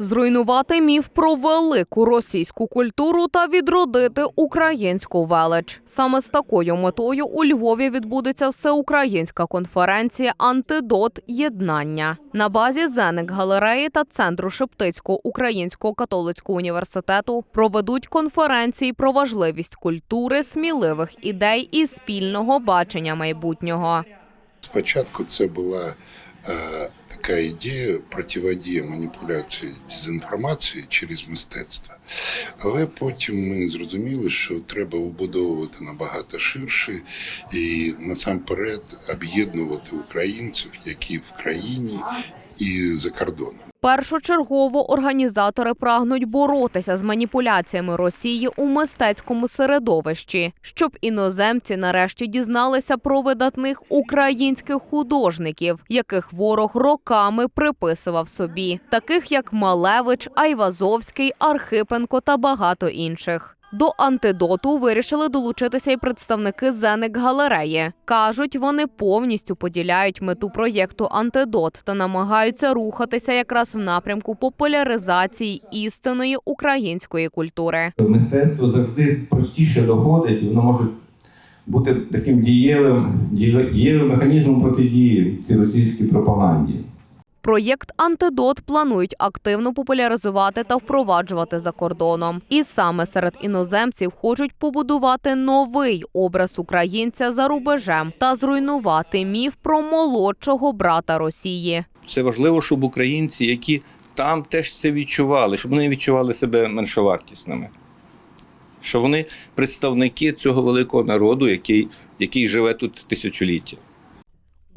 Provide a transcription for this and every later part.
Зруйнувати міф про велику російську культуру та відродити українську велич. Саме з такою метою у Львові відбудеться всеукраїнська конференція Антидот єднання на базі Зеник галереї та центру Шептицького українського католицького університету проведуть конференції про важливість культури, сміливих ідей і спільного бачення майбутнього. Спочатку це була е, така ідея противодія маніпуляції дезінформації через мистецтво. Але потім ми зрозуміли, що треба вбудовувати набагато ширше і насамперед об'єднувати українців, які в країні і за кордоном. Першочергово організатори прагнуть боротися з маніпуляціями Росії у мистецькому середовищі, щоб іноземці нарешті дізналися про видатних українських художників, яких ворог роками приписував собі, таких як Малевич, Айвазовський, Архипенко та багато інших. До антидоту вирішили долучитися й представники Зеник галереї. кажуть, вони повністю поділяють мету проєкту Антидот та намагаються рухатися якраз в напрямку популяризації істинної української культури. Мистецтво завжди простіше доходить, воно може бути таким дієвим дієвим механізмом протидії цій російській пропаганді. Проєкт Антидот планують активно популяризувати та впроваджувати за кордоном. І саме серед іноземців хочуть побудувати новий образ українця за рубежем та зруйнувати міф про молодшого брата Росії. Це важливо, щоб українці, які там теж це відчували, щоб вони відчували себе меншовартісними. Що вони представники цього великого народу, який, який живе тут тисячоліття.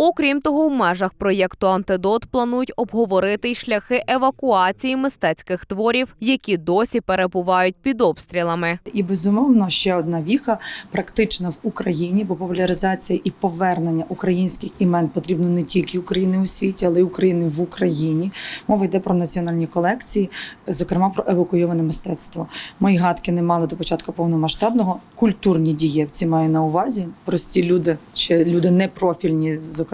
Окрім того, в межах проєкту Антидот планують обговорити й шляхи евакуації мистецьких творів, які досі перебувають під обстрілами. І безумовно ще одна віха практична в Україні, бо популяризація і повернення українських імен потрібно не тільки України у світі, але й України в Україні. Мова йде про національні колекції, зокрема про евакуйоване мистецтво. Мої гадки не мали до початку повномасштабного. Культурні дієвці маю на увазі. Прості люди, ще люди непрофільні, зокрема,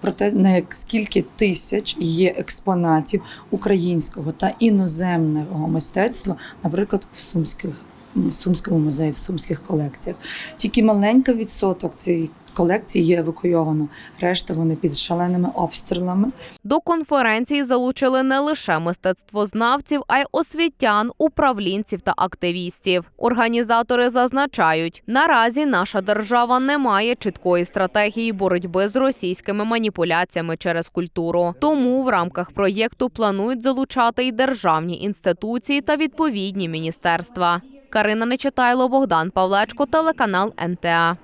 про те, на скільки тисяч є експонатів українського та іноземного мистецтва, наприклад, в сумських в Сумському музеї, в сумських колекціях. Тільки маленький відсоток цієї колекції є евакуйовано. Решта вони під шаленими обстрілами. До конференції залучили не лише мистецтвознавців, а й освітян, управлінців та активістів. Організатори зазначають, наразі наша держава не має чіткої стратегії боротьби з російськими маніпуляціями через культуру. Тому в рамках проєкту планують залучати й державні інституції та відповідні міністерства. Карина Нечитайло, Богдан Павлечко, телеканал НТА.